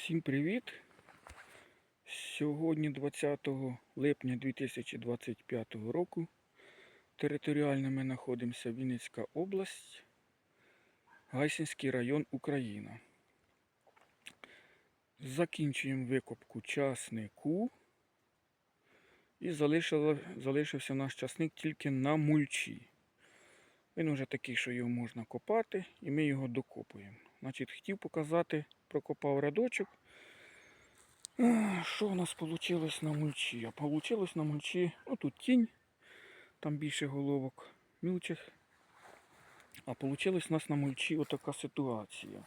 Всім привіт! Сьогодні 20 липня 2025 року. Територіально ми знаходимося Вінницька область, Гайсинський район Україна. Закінчуємо викопку часнику. І залишився наш часник тільки на мульчі. Він вже такий, що його можна копати, і ми його докопуємо. Значить, хотів показати, прокопав рядочок. Що у нас вийшло на мульчі? А вийшло на мульчі, ну тут тінь, там більше головок мілчих. А вийшло у нас на мульчі отака ситуація.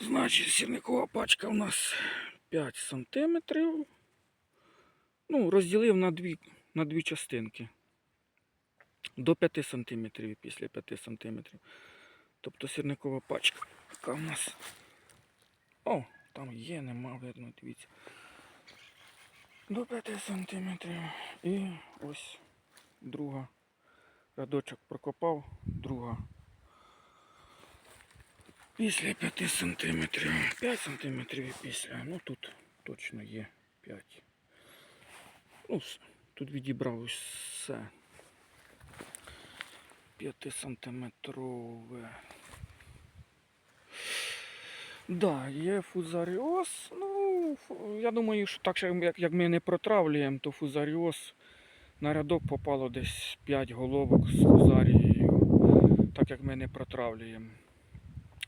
Значить, сірникова пачка у нас 5 сантиметрів. Ну, розділив на дві, на дві частинки. До 5 сантиметрів після 5 сантиметрів. Тобто сірникова пачка. Яка в нас. О, там є, нема, видно, дивіться. До 5 сантиметрів. І ось друга. Рядочок прокопав, друга. Після 5 сантиметрів. 5 сантиметрів і після. Ну тут точно є 5. Ну, тут відібрав все. 5 сантиметрове. Да, є фузаріоз. Ну, я думаю, що так, як, як ми не протравлюємо, то фузаріоз на рядок попало десь 5 головок з фузарією, так як ми не протравлюємо.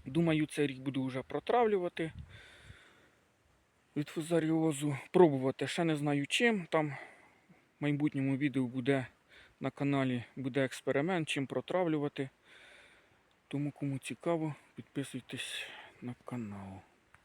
Думаю, цей рік буду вже протравлювати від фузаріозу. Пробувати ще не знаю чим. Там в майбутньому відео буде на каналі буде експеримент, чим протравлювати. Тому кому цікаво, підписуйтесь на канал.